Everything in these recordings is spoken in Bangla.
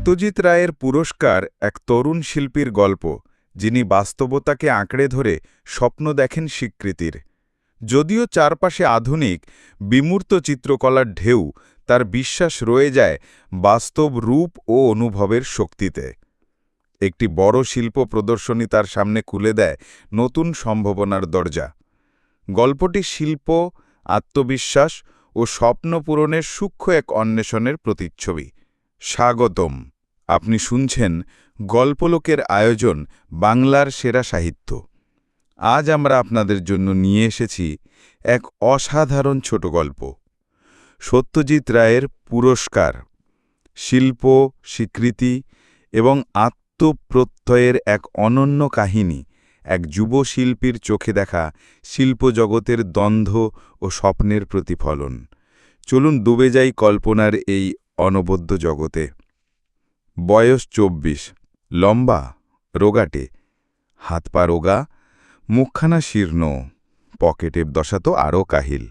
সত্যজিৎ রায়ের পুরস্কার এক তরুণ শিল্পীর গল্প, যিনি বাস্তবতাকে আঁকড়ে ধরে স্বপ্ন দেখেন স্বীকৃতির। যদিও চারপাশে আধুনিক, বিমূর্ত চিত্রকলার ঢেউ, তার বিশ্বাস রয়ে যায় বাস্তব রূপ ও অনুভবের শক্তিতে। একটি বড় শিল্প প্রদর্শনী তার সামনে খুলে দেয় নতুন সম্ভাবনার দরজা। গল্পটি শিল্প, আত্মবিশ্বাস ও স্বপ্ন পূরণের সূক্ষ্ম এক অন্বেষণের প্রতিচ্ছবি। স্বাগতম। আপনি শুনছেন গল্পলোকের আয়োজন বাংলার সেরা সাহিত্য। আজ আমরা আপনাদের জন্য নিয়ে এসেছি এক অসাধারণ ছোট গল্প। সত্যজিৎ রায়ের পুরস্কার, শিল্প, স্বীকৃতি এবং আত্মপ্রত্যয়ের এক অনন্য কাহিনী, এক যুব শিল্পীর চোখে দেখা শিল্পজগতের দ্বন্দ্ব ও স্বপ্নের প্রতিফলন। চলুন ডুবে যাই কল্পনার এই অনবদ্য জগতে। বয়স চব্বিশ, লম্বা, রোগাটে। হাত পা রোগা, মুখখানা শীর্ণ পকেটের দশা তো আরও কাহিল।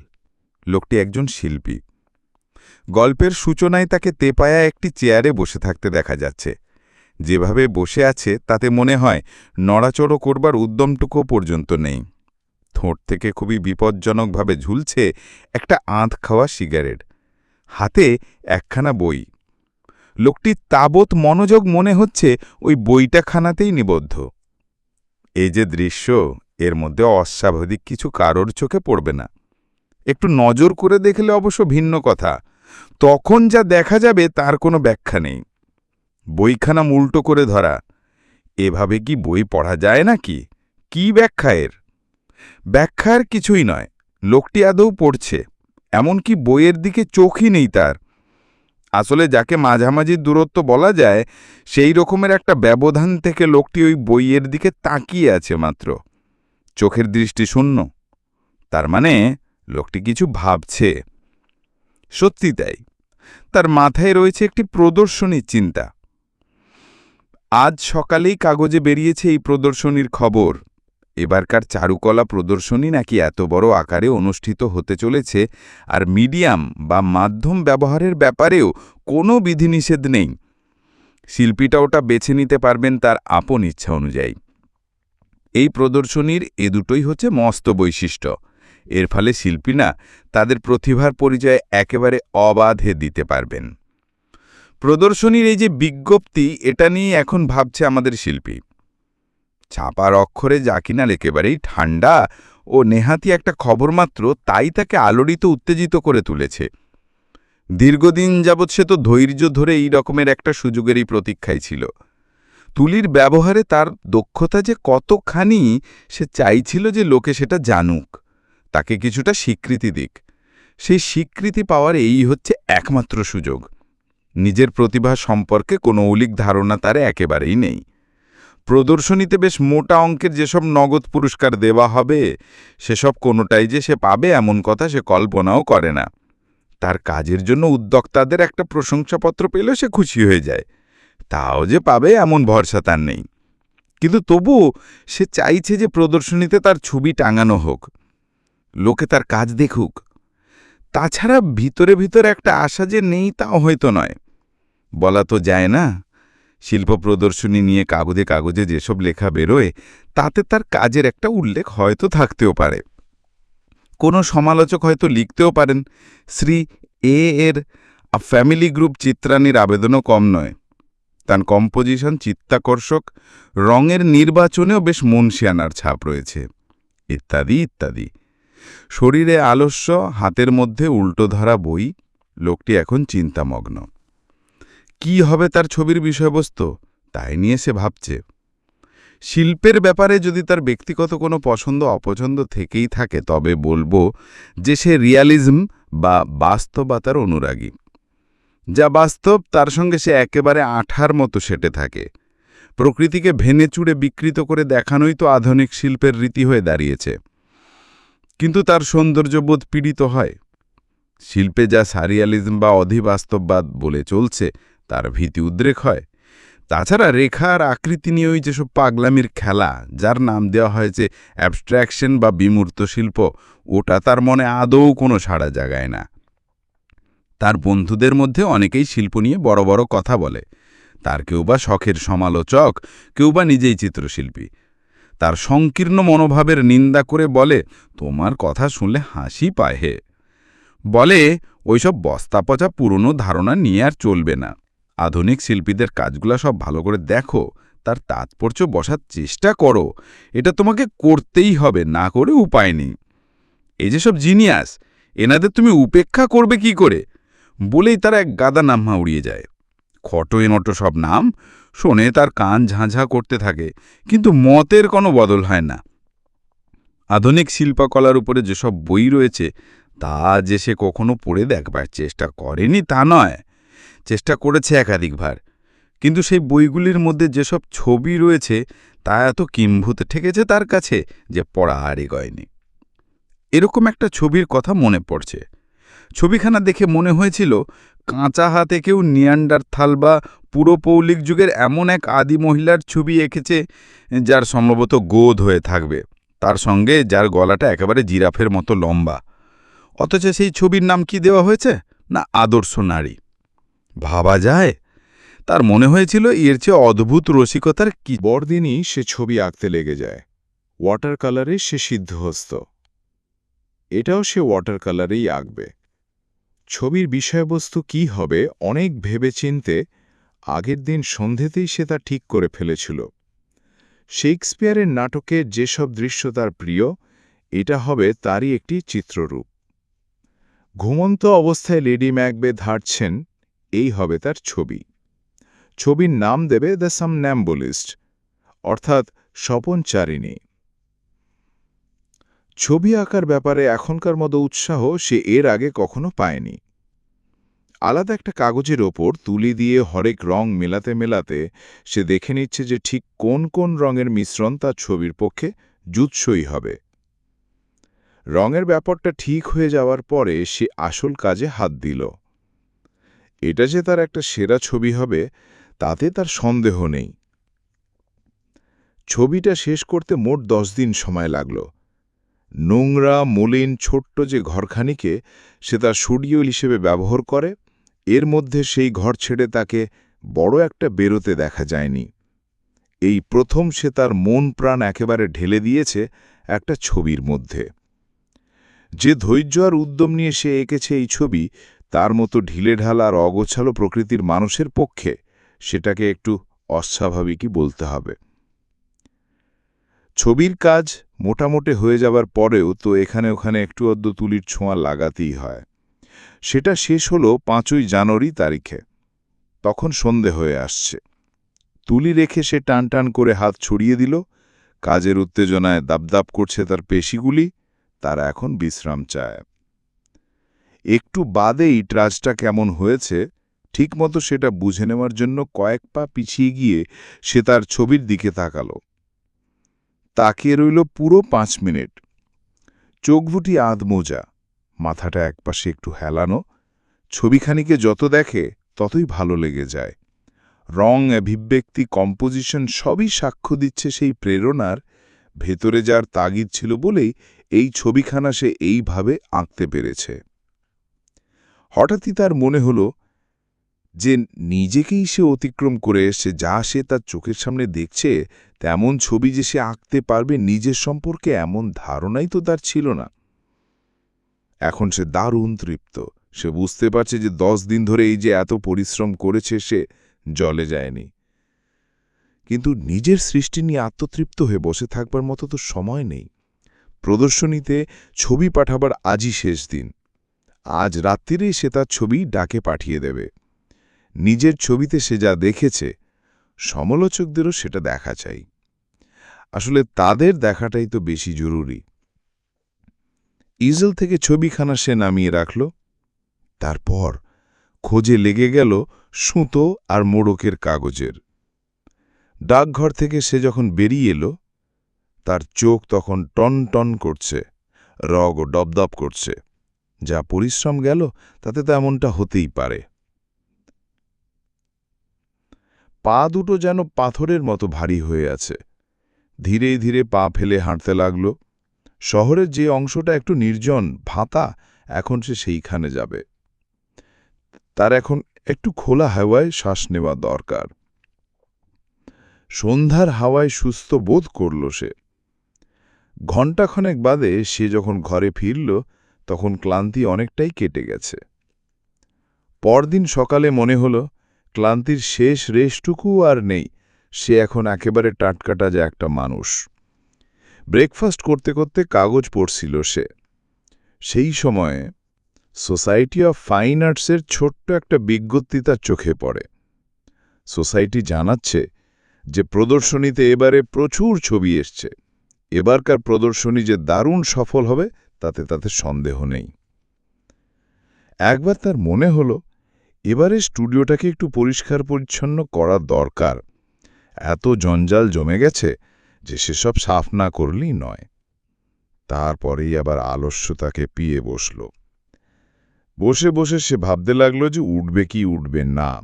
লোকটি একজন শিল্পী। গল্পের সূচনায় তাকে তেপায়া একটি চেয়ারে বসে থাকতে দেখা যাচ্ছে। যেভাবে বসে আছে, তাতে মনে হয় নড়াচড়ো করবার উদ্যমটুকু পর্যন্ত নেই। ঠোঁট থেকে খুবই বিপজ্জনকভাবে ঝুলছে একটা আঁধ খাওয়া সিগারেট। হাতে একখানা বই। লোকটি তাবৎ মনোযোগ মনে হচ্ছে ওই বইটা খানাতেই নিবদ্ধ। এই যে দৃশ্য, এর মধ্যে অস্বাভাবিক কিছু কারোর চোখে পড়বে না। একটু নজর করে দেখলে অবশ্য ভিন্ন কথা। তখন যা দেখা যাবে তার কোনো ব্যাখ্যা নেই। বইখানা উল্টো করে ধরা। এভাবে কি বই পড়া যায় নাকি? কি ব্যাখ্যা এর? ব্যাখ্যার কিছুই নয়। লোকটি আদৌ পড়ছে। এমনকি বইয়ের দিকে চোখই নেই তার। আসলে যাকে মাঝামাঝি দূরত্ব বলা যায়, সেই রকমের একটা ব্যবধান থেকে লোকটি ওই বইয়ের দিকে তাকিয়ে আছে মাত্র। চোখের দৃষ্টি শূন্য। তার মানে লোকটি কিছু ভাবছে। সত্যি তাই। তার মাথায় রয়েছে একটি প্রদর্শনীর চিন্তা। আজ সকালেই কাগজে বেরিয়েছে এই প্রদর্শনীর খবর। এবারকার চারুকলা প্রদর্শনী নাকি এত বড় আকারে অনুষ্ঠিত হতে চলেছে আর মিডিয়াম বা মাধ্যম ব্যবহারের ব্যাপারেও কোনো বিধিনিষেধ নেই। শিল্পীটা ওটা বেছে নিতে পারবেন তার আপন ইচ্ছা অনুযায়ী। এই প্রদর্শনীর এ দুটোই হচ্ছে মস্ত বৈশিষ্ট্য। এর ফলে শিল্পীরা তাদের প্রতিভার পরিচয় একেবারে অবাধে দিতে পারবেন। প্রদর্শনীর এই যে বিজ্ঞপ্তি, এটা নিয়ে এখন ভাবছে আমাদের শিল্পী। ছাপার অক্ষরে যা কিনা একেবারেই ঠান্ডা ও নেহাতি একটা খবর মাত্র তাই তাকে আলোড়িত উত্তেজিত করে তুলেছে। দীর্ঘদিন যাবৎ সে তো ধৈর্য ধরে এই রকমের একটা সুযোগেরই প্রতীক্ষায় ছিল। তুলির ব্যবহারে তার দক্ষতা যে কতখানি সে চাইছিল যে লোকে সেটা জানুক, তাকে কিছুটা স্বীকৃতি দিক। সেই স্বীকৃতি পাওয়ার এই হচ্ছে একমাত্র সুযোগ। নিজের প্রতিভা সম্পর্কে কোনো অলিক ধারণা তার একেবারেই নেই। প্রদর্শনীতে বেশ মোটা অঙ্কের যেসব নগদ পুরস্কার দেওয়া হবে, সেসব কোনোটাই যে সে পাবে এমন কথা সে কল্পনাও করে না। তার কাজের জন্য উদ্যোক্তাদের একটা প্রশংসাপত্র পেলেও সে খুশি হয়ে যায়। তাও যে পাবে এমন ভরসা তার নেই। কিন্তু তবু সে চাইছে যে প্রদর্শনীতে তার ছবি টাঙানো হোক। লোকে তার কাজ দেখুক। তাছাড়া ভিতরে ভিতরে একটা আশা যে নেই তাও হয়তো নয়। বলা তো যায় না শিল্প প্রদর্শনী নিয়ে কাগজে কাগজে যেসব লেখা বেরোয়, তাতে তার কাজের একটা উল্লেখ হয়তো থাকতেও পারে। কোনো সমালোচক হয়তো লিখতেও পারেন, শ্রী এ এর ফ্যামিলি গ্রুপ চিত্রানির আবেদনও কম নয়। তার কম্পোজিশন চিত্তাকর্ষক, রঙের নির্বাচনেও বেশ মনশিয়ানার ছাপ রয়েছে। ইত্যাদি ইত্যাদি। শরীরে আলস্য, হাতের মধ্যে উল্টো ধরা বই, লোকটি এখন চিন্তামগ্ন। কি হবে তার ছবির বিষয়বস্তু? তাই নিয়ে সে ভাবছে। শিল্পের ব্যাপারে যদি তার ব্যক্তিগত কোনো পছন্দ অপছন্দ থেকেই থাকে, তবে বলব যে সে রিয়ালিজম বা বাস্তবতার অনুরাগী। যা বাস্তব, তার সঙ্গে সে একেবারে আঠার মতো সেটে থাকে। প্রকৃতিকে ভেনে চুড়ে বিকৃত করে দেখানোই তো আধুনিক শিল্পের রীতি হয়ে দাঁড়িয়েছে। কিন্তু তার সৌন্দর্যবোধ পীড়িত হয়। শিল্পে যা সারিয়ালিজম বা অধিবাস্তববাদ বলে চলছে তার ভীতি উদ্রেক হয়। তাছাড়া রেখার আকৃতি নিয়ে ওই যেসব পাগলামির খেলা, যার নাম দেওয়া হয়েছে অ্যাবস্ট্র্যাকশন বা বিমূর্ত শিল্প, ওটা তার মনে আদৌ কোনো সাড়া জাগায় না। তার বন্ধুদের মধ্যে অনেকেই শিল্প নিয়ে বড় বড় কথা বলে। তার কেউ বা শখের সমালোচক, কেউ বা নিজেই চিত্রশিল্পী। তার সংকীর্ণ মনোভাবের নিন্দা করে বলে, তোমার কথা শুনলে হাসি পায় হে। বলে, ওইসব বস্তা পচা পুরনো ধারণা নিয়ে আর চলবে না। আধুনিক শিল্পীদের কাজগুলো সব ভালো করে দেখো, তার তাৎপর্য বসার চেষ্টা করো। এটা তোমাকে করতেই হবে, না করে উপায় নেই। এই যেসব জিনিয়াস, এনাদের তুমি উপেক্ষা করবে কি করে? বলেই তারা এক গাদা নামা উড়িয়ে যায়। খটো এনটো সব নাম শোনে তার কান ঝাঁঝা করতে থাকে, কিন্তু মতের কোনো বদল হয় না। আধুনিক শিল্পকলার উপরে যেসব বই রয়েছে, তা যে সে কখনো পড়ে দেখবার চেষ্টা করেনি তা নয়। চেষ্টা করেছে একাধিকবার। কিন্তু সেই বইগুলির মধ্যে যেসব ছবি রয়েছে, তা এত কিম্ভূত ঠেকেছে তার কাছে যে পড়া আর এগয়নি এরকম একটা ছবির কথা মনে পড়ছে। ছবিখানা দেখে মনে হয়েছিল, কাঁচা হাতে কেউ নিয়ান্ডারথাল বা পুরো পৌলিক যুগের এমন এক আদি মহিলার ছবি এঁকেছে, যার সম্ভবত গোধ হয়ে থাকবে। তার সঙ্গে যার গলাটা একেবারে জিরাফের মতো লম্বা। অথচ সেই ছবির নাম কি দেওয়া হয়েছে? না, আদর্শ নারী। ভাবা যায়? তার মনে হয়েছিল এর চেয়ে অদ্ভুত রসিকতার কি? বড়দিনই সে ছবি আঁকতে লেগে যায়। ওয়াটার কালারে সে সিদ্ধহস্ত। এটাও সে ওয়াটার কালারেই আঁকবে। ছবির বিষয়বস্তু কি হবে অনেক ভেবেচিন্তে আগের দিন সন্ধেতেই সে তা ঠিক করে ফেলেছিল। শেক্সপিয়ারের নাটকে যেসব দৃশ্য তার প্রিয়, এটা হবে তারই একটি চিত্ররূপ। ঘুমন্ত অবস্থায় লেডি ম্যাকবে ধারছেন এই হবে তার ছবি। ছবির নাম দেবে দ্য সামন্যাম্বুলিস্ট, অর্থাৎ স্বপনচারিণী ছবি আঁকার ব্যাপারে এখনকার মতো উৎসাহ সে এর আগে কখনো পায়নি। আলাদা একটা কাগজের ওপর তুলি দিয়ে হরেক রং মেলাতে মেলাতে সে দেখে নিচ্ছে যে ঠিক কোন কোন রঙের মিশ্রণ তার ছবির পক্ষে জুৎসই হবে। রঙের ব্যাপারটা ঠিক হয়ে যাওয়ার পরে সে আসল কাজে হাত দিল। এটা যে তার একটা সেরা ছবি হবে, তাতে তার সন্দেহ নেই। ছবিটা শেষ করতে মোট দশ দিন সময় লাগল। নোংরা, মলিন, ছোট্ট যে ঘরখানিকে সে তার স্টুডিও হিসেবে ব্যবহার করে, এর মধ্যে সেই ঘর ছেড়ে তাকে বড় একটা বেরোতে দেখা যায়নি। এই প্রথম সে তার মন প্রাণ একেবারে ঢেলে দিয়েছে একটা ছবির মধ্যে। যে ধৈর্য আর উদ্যম নিয়ে সে এঁকেছে এই ছবি তার মতো ঢিলেঢালা আর অগোছালো প্রকৃতির মানুষের পক্ষে সেটাকে একটু অস্বাভাবিকই বলতে হবে। ছবির কাজ মোটামুটি হয়ে যাবার পরেও তো এখানে ওখানে একটু অদ্য তুলির ছোঁয়া লাগাতেই হয়। সেটা শেষ হল পাঁচই জানুয়ারি তারিখে। তখন সন্ধে হয়ে আসছে। তুলি রেখে সে টান টান করে হাত ছড়িয়ে দিল। কাজের উত্তেজনায় দাবদাব করছে তার পেশিগুলি। তারা এখন বিশ্রাম চায়। একটু বাদেই ট্রাজটা কেমন হয়েছে, ঠিকমতো সেটা বুঝে নেওয়ার জন্য কয়েক পা পিছিয়ে গিয়ে সে তার ছবির দিকে তাকালো। তাকিয়ে রইল পুরো পাঁচ মিনিট। চোখভুটি আধমোজা মাথাটা একপাশে একটু হেলানো, ছবিখানিকে যত দেখে ততই ভালো লেগে যায়। রং, অভিব্যক্তি, কম্পোজিশন সবই সাক্ষ্য দিচ্ছে সেই প্রেরণার ভেতরে যার তাগিদ ছিল বলেই এই ছবিখানা সে এইভাবে আঁকতে পেরেছে। হঠাৎই তার মনে হল যে নিজেকেই সে অতিক্রম করে এসছে, যা সে তার চোখের সামনে দেখছে, তেমন ছবি যে সে আঁকতে পারবে নিজের সম্পর্কে এমন ধারণাই তো তার ছিল না। এখন সে দারুণ তৃপ্ত। সে বুঝতে পারছে যে দশ দিন ধরে এই যে এত পরিশ্রম করেছে সে জলে যায়নি। কিন্তু নিজের সৃষ্টি নিয়ে আত্মতৃপ্ত হয়ে বসে থাকবার মতো তো সময় নেই। প্রদর্শনীতে ছবি পাঠাবার আজই শেষ দিন। আজ রাত্রিরেই সে তার ছবি ডাকে পাঠিয়ে দেবে। নিজের ছবিতে সে যা দেখেছে, সমালোচকদেরও সেটা দেখা চাই। আসলে তাদের দেখাটাই তো বেশি জরুরি। ইজল থেকে ছবিখানা সে নামিয়ে রাখল। তারপর খোঁজে লেগে গেল সুতো আর মোড়কের কাগজের। ডাকঘর থেকে সে যখন বেরিয়ে এলো, তার চোখ তখন টন টন করছে, রগ ও ডবদব করছে। যা পরিশ্রম গেল, তাতে তো এমনটা হতেই পারে। পা দুটো যেন পাথরের মতো ভারী হয়ে আছে। ধীরে ধীরে পা ফেলে হাঁটতে লাগল। শহরের যে অংশটা একটু নির্জন, ভাতা, এখন সে সেইখানে যাবে। তার এখন একটু খোলা হাওয়ায় শ্বাস নেওয়া দরকার। সন্ধ্যার হাওয়ায় সুস্থ বোধ করল সে। ঘণ্টাখানেক বাদে সে যখন ঘরে ফিরল তখন ক্লান্তি অনেকটাই কেটে গেছে। পরদিন সকালে মনে হল, ক্লান্তির শেষ রেশটুকু আর নেই, সে এখন একেবারে টাটকাটা যে একটা মানুষ। ব্রেকফাস্ট করতে করতে কাগজ পড়ছিল সে। সেই সময়ে সোসাইটি অফ ফাইন আর্টসের ছোট্ট একটা বিজ্ঞপ্তি তার চোখে পড়ে। সোসাইটি জানাচ্ছে যে প্রদর্শনীতে এবারে প্রচুর ছবি এসছে। এবারকার প্রদর্শনী যে দারুণ সফল হবে তাতে তাতে সন্দেহ নেই। একবার তার মনে হলো, এবারে স্টুডিওটাকে একটু পরিষ্কার পরিচ্ছন্ন করা দরকার। এত জঞ্জাল জমে গেছে যে সেসব সাফ না করলেই নয়। তারপরেই আবার আলস্যতাকে পিয়ে বসল। বসে বসে সে ভাবতে লাগল যে উঠবে কি উঠবে না।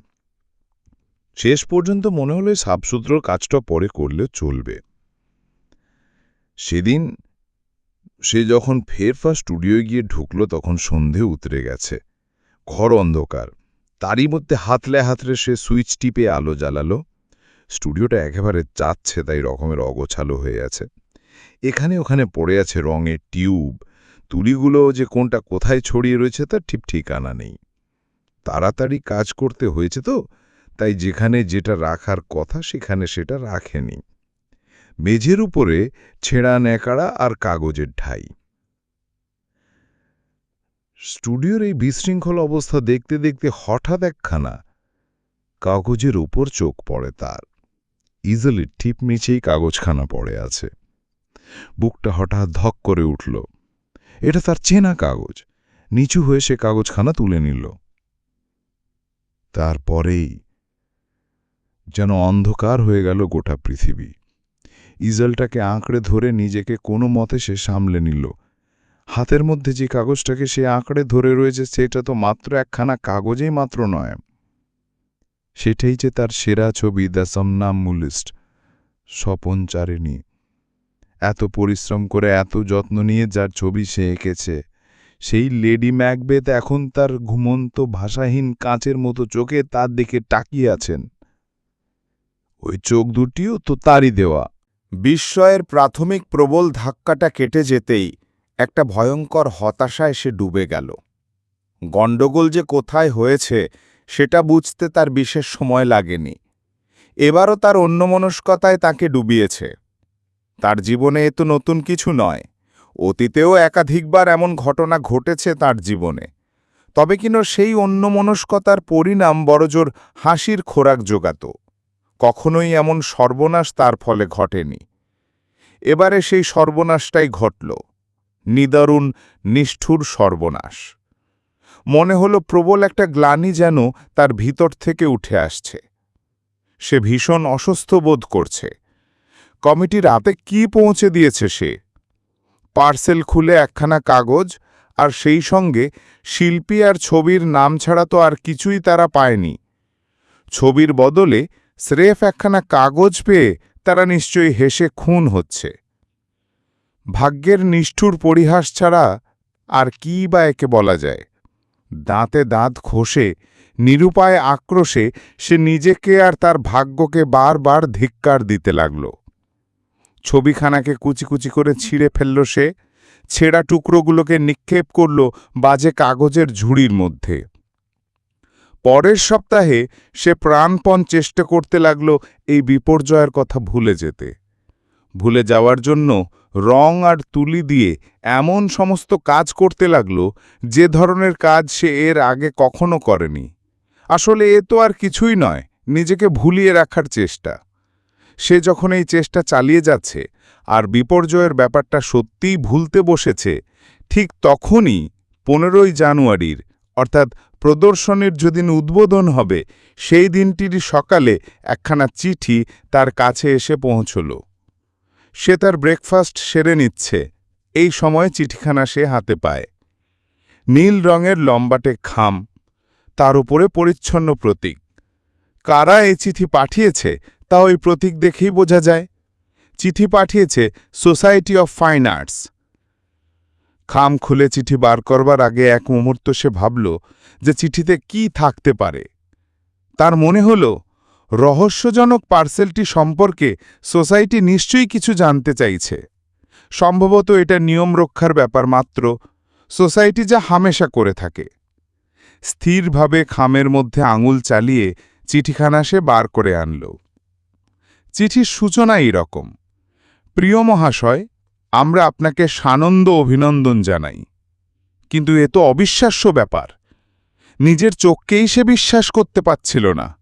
শেষ পর্যন্ত মনে হলো এই সাফসুতরোর কাজটা পরে করলে চলবে। সেদিন সে যখন ফেরফা স্টুডিওয় গিয়ে ঢুকল, তখন সন্ধে উতরে গেছে। ঘর অন্ধকার। তারই মধ্যে হাতলে হাতলে সে সুইচ টিপে আলো জ্বালালো। স্টুডিওটা একেবারে চাচ্ছে, তাই রকমের অগোছালো হয়ে আছে। এখানে ওখানে পড়ে আছে রঙের টিউব। তুলিগুলো যে কোনটা কোথায় ছড়িয়ে রয়েছে, তার ঠিক ঠিকানা নেই। তাড়াতাড়ি কাজ করতে হয়েছে তো, তাই যেখানে যেটা রাখার কথা, সেখানে সেটা রাখেনি। মেঝের উপরে ছেঁড়া ন্যাকাড়া আর কাগজের ঢাই স্টুডিওর এই বিশৃঙ্খল অবস্থা দেখতে দেখতে হঠাৎ একখানা কাগজের উপর চোখ পড়ে তার। ইজলি ঠিপ নিচেই কাগজখানা পড়ে আছে। বুকটা হঠাৎ ধক করে উঠল। এটা তার চেনা কাগজ। নিচু হয়ে সে কাগজখানা তুলে নিল। তারপরেই যেন অন্ধকার হয়ে গেল গোটা পৃথিবী। ইজলটাকে আঁকড়ে ধরে নিজেকে কোনো মতে সে সামলে নিল। হাতের মধ্যে যে কাগজটাকে সে আঁকড়ে ধরে রয়েছে, সেটা তো মাত্র একখানা কাগজেই মাত্র নয়। সেটাই যে তার সেরা ছবি দ্য সমনামুলিস্ট, স্বপন চারিণী। এত পরিশ্রম করে, এত যত্ন নিয়ে যার ছবি সে এঁকেছে, সেই লেডি ম্যাকবেথ এখন তার ঘুমন্ত ভাষাহীন কাঁচের মতো চোখে তার দিকে তাকিয়ে আছেন। ওই চোখ দুটিও তো তারই দেওয়া। বিস্ময়ের প্রাথমিক প্রবল ধাক্কাটা কেটে যেতেই একটা ভয়ঙ্কর হতাশায় সে ডুবে গেল। গণ্ডগোল যে কোথায় হয়েছে, সেটা বুঝতে তার বিশেষ সময় লাগেনি। এবারও তার অন্যমনস্কতায় তাকে ডুবিয়েছে। তার জীবনে এ তো নতুন কিছু নয়। অতীতেও একাধিকবার এমন ঘটনা ঘটেছে তার জীবনে। তবে কিনা সেই অন্যমনস্কতার পরিণাম বড়জোর হাসির খোরাক জোগাত কখনোই এমন সর্বনাশ তার ফলে ঘটেনি। এবারে সেই সর্বনাশটাই ঘটল। নিদারুণ, নিষ্ঠুর সর্বনাশ। মনে হলো প্রবল একটা গ্লানি যেন তার ভিতর থেকে উঠে আসছে। সে ভীষণ অসুস্থ বোধ করছে। কমিটি রাতে কি পৌঁছে দিয়েছে সে? পার্সেল খুলে একখানা কাগজ আর সেই সঙ্গে শিল্পী আর ছবির নাম ছাড়া তো আর কিছুই তারা পায়নি। ছবির বদলে স্রেফ একখানা কাগজ পেয়ে তারা নিশ্চয়ই হেসে খুন হচ্ছে। ভাগ্যের নিষ্ঠুর পরিহাস ছাড়া আর কি বা একে বলা যায়। দাঁতে দাঁত ঘষে, নিরুপায় আক্রোশে সে নিজেকে আর তার ভাগ্যকে বারবার ধিক্কার দিতে লাগল। ছবিখানাকে কুচি কুচি করে ছিঁড়ে ফেলল সে, ছেঁড়া টুকরোগুলোকে নিক্ষেপ করল বাজে কাগজের ঝুড়ির মধ্যে। পরের সপ্তাহে সে প্রাণপণ চেষ্টা করতে লাগল এই বিপর্যয়ের কথা ভুলে যেতে। ভুলে যাওয়ার জন্য রং আর তুলি দিয়ে এমন সমস্ত কাজ করতে লাগল যে ধরনের কাজ সে এর আগে কখনো করেনি। আসলে এ তো আর কিছুই নয়, নিজেকে ভুলিয়ে রাখার চেষ্টা। সে যখন এই চেষ্টা চালিয়ে যাচ্ছে আর বিপর্যয়ের ব্যাপারটা সত্যিই ভুলতে বসেছে, ঠিক তখনই পনেরোই জানুয়ারির, অর্থাৎ প্রদর্শনীর যেদিন উদ্বোধন হবে, সেই দিনটির সকালে একখানা চিঠি তার কাছে এসে পৌঁছল। সে তার ব্রেকফাস্ট সেরে নিচ্ছে। এই সময় চিঠিখানা সে হাতে পায়। নীল রঙের লম্বাটে খাম, তার উপরে পরিচ্ছন্ন প্রতীক। কারা এই চিঠি পাঠিয়েছে, তা ওই প্রতীক দেখেই বোঝা যায়। চিঠি পাঠিয়েছে সোসাইটি অফ ফাইন আর্টস খাম খুলে চিঠি বার করবার আগে এক মুহূর্ত সে ভাবল যে চিঠিতে কি থাকতে পারে। তার মনে হল, রহস্যজনক পার্সেলটি সম্পর্কে সোসাইটি নিশ্চয়ই কিছু জানতে চাইছে। সম্ভবত এটা নিয়ম রক্ষার ব্যাপার মাত্র, সোসাইটি যা হামেশা করে থাকে। স্থিরভাবে খামের মধ্যে আঙুল চালিয়ে চিঠিখানা সে বার করে আনল। চিঠির সূচনা রকম প্রিয় মহাশয়, আমরা আপনাকে সানন্দ অভিনন্দন জানাই। কিন্তু এ তো অবিশ্বাস্য ব্যাপার। নিজের চোখকেই সে বিশ্বাস করতে পারছিল না।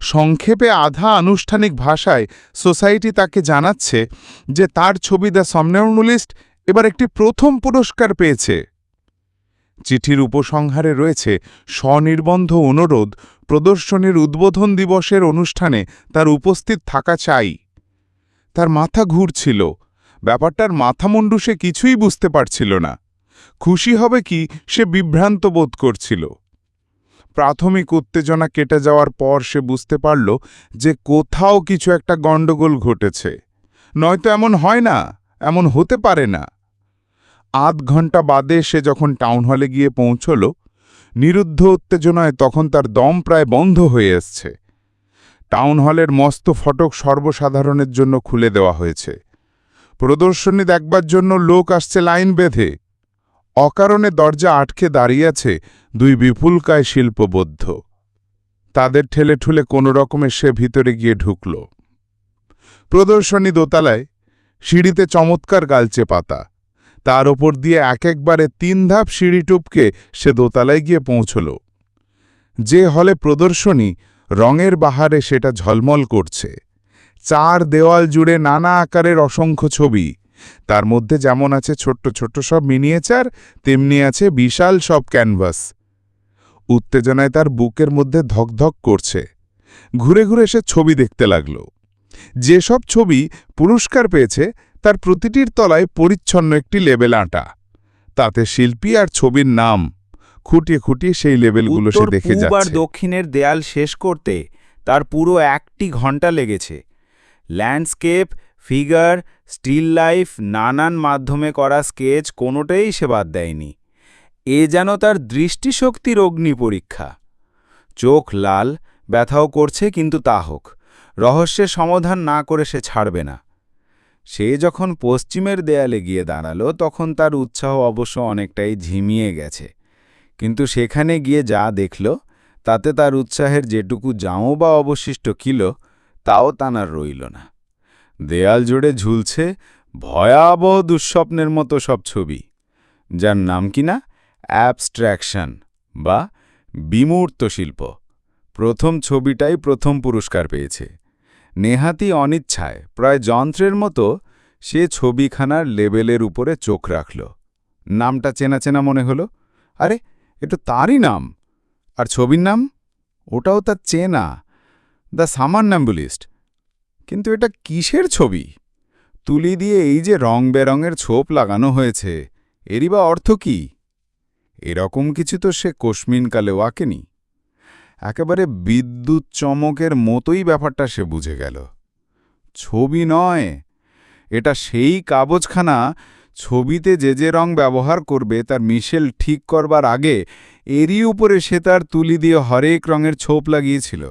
সংক্ষেপে আধা আনুষ্ঠানিক ভাষায় সোসাইটি তাকে জানাচ্ছে যে তার ছবি দ্য সমনেউনুলিস্ট এবার একটি প্রথম পুরস্কার পেয়েছে। চিঠির উপসংহারে রয়েছে, স্বনির্বন্ধ অনুরোধ প্রদর্শনীর উদ্বোধন দিবসের অনুষ্ঠানে তার উপস্থিত থাকা চাই। তার মাথা ঘুরছিল। ব্যাপারটার মাথামুন্ডু সে কিছুই বুঝতে পারছিল না। খুশি হবে কি সে বিভ্রান্ত বোধ করছিল। প্রাথমিক উত্তেজনা কেটে যাওয়ার পর সে বুঝতে পারল যে কোথাও কিছু একটা গণ্ডগোল ঘটেছে। নয়তো এমন হয় না, এমন হতে পারে না। আধ ঘণ্টা বাদে সে যখন টাউন হলে গিয়ে পৌঁছল, নিরুদ্ধ উত্তেজনায় তখন তার দম প্রায় বন্ধ হয়ে এসছে। টাউন হলের মস্ত ফটক সর্বসাধারণের জন্য খুলে দেওয়া হয়েছে। প্রদর্শনী দেখবার জন্য লোক আসছে লাইন বেঁধে। অকারণে দরজা আটকে দাঁড়িয়ে আছে দুই বিপুলকায় শিল্পবদ্ধ। তাদের ঠেলে ঠুলে কোনো রকমে সে ভিতরে গিয়ে ঢুকল। প্রদর্শনী দোতলায় সিঁড়িতে চমৎকার গালচে পাতা। তার ওপর দিয়ে এক একবারে তিন ধাপ সিঁড়ি টুপকে সে দোতলায় গিয়ে পৌঁছল। যে হলে প্রদর্শনী রঙের বাহারে সেটা ঝলমল করছে। চার দেওয়াল জুড়ে নানা আকারের অসংখ্য ছবি। তার মধ্যে যেমন আছে ছোট্ট ছোট্ট সব মিনিয়েচার তেমনি আছে বিশাল সব ক্যানভাস। উত্তেজনায় তার বুকের মধ্যে ধকধক করছে। ঘুরে ঘুরে সে ছবি দেখতে লাগল। যেসব ছবি পুরস্কার পেয়েছে তার প্রতিটির তলায় পরিচ্ছন্ন একটি লেবেল আঁটা। তাতে শিল্পী আর ছবির নাম। খুঁটিয়ে খুঁটিয়ে সেই লেবেলগুলো সে দেখে যাচ্ছে। দক্ষিণের দেয়াল শেষ করতে তার পুরো একটি ঘণ্টা লেগেছে। ল্যান্ডস্কেপ ফিগার স্টিল লাইফ নানান মাধ্যমে করা স্কেচ কোনোটাই সে বাদ দেয়নি। এ যেন তার দৃষ্টিশক্তির অগ্নি পরীক্ষা। চোখ লাল, ব্যথাও করছে কিন্তু তা হোক, রহস্যের সমাধান না করে সে ছাড়বে না। সে যখন পশ্চিমের দেয়ালে গিয়ে দাঁড়াল, তখন তার উৎসাহ অবশ্য অনেকটাই ঝিমিয়ে গেছে। কিন্তু সেখানে গিয়ে যা দেখল, তাতে তার উৎসাহের যেটুকু জামও বা অবশিষ্ট কিল, তাও তানার রইল না। দেয়াল জুড়ে ঝুলছে ভয়াবহ দুঃস্বপ্নের মতো সব ছবি, যার নাম কিনা অ্যাবস্ট্র্যাকশন বা বিমূর্ত শিল্প। প্রথম ছবিটাই প্রথম পুরস্কার পেয়েছে। নেহাতি অনিচ্ছায় প্রায় যন্ত্রের মতো সে ছবিখানার লেবেলের উপরে চোখ রাখল। নামটা চেনা চেনা মনে হলো। আরে, এটা তারই নাম। আর ছবির নাম? ওটাও তার চেনা। দ্য সামার ন্যাম্বুলিস্ট কিন্তু এটা কিসের ছবি? তুলি দিয়ে এই যে রং বেরঙের ছোপ লাগানো হয়েছে, এরই বা অর্থ কি? এরকম কিছু তো সে কোশমিনকালেও আঁকেনি। একেবারে বিদ্যুৎ চমকের মতোই ব্যাপারটা সে বুঝে গেল। ছবি নয়, এটা সেই কাগজখানা, ছবিতে যে যে রং ব্যবহার করবে তার মিশেল ঠিক করবার আগে এরই উপরে সে তার তুলি দিয়ে হরেক রঙের ছোপ লাগিয়েছিল।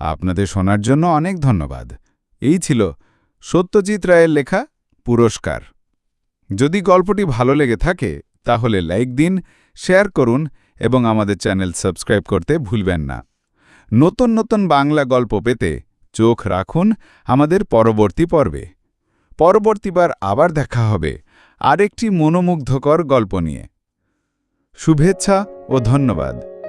আপনাদের শোনার জন্য অনেক ধন্যবাদ। এই ছিল সত্যজিৎ রায়ের লেখা পুরস্কার। যদি গল্পটি ভালো লেগে থাকে, তাহলে লাইক দিন, শেয়ার করুন এবং আমাদের চ্যানেল সাবস্ক্রাইব করতে ভুলবেন না। নতুন নতুন বাংলা গল্প পেতে চোখ রাখুন আমাদের পরবর্তী পর্বে। পরবর্তীবার আবার দেখা হবে আরেকটি মনোমুগ্ধকর গল্প নিয়ে। শুভেচ্ছা ও ধন্যবাদ।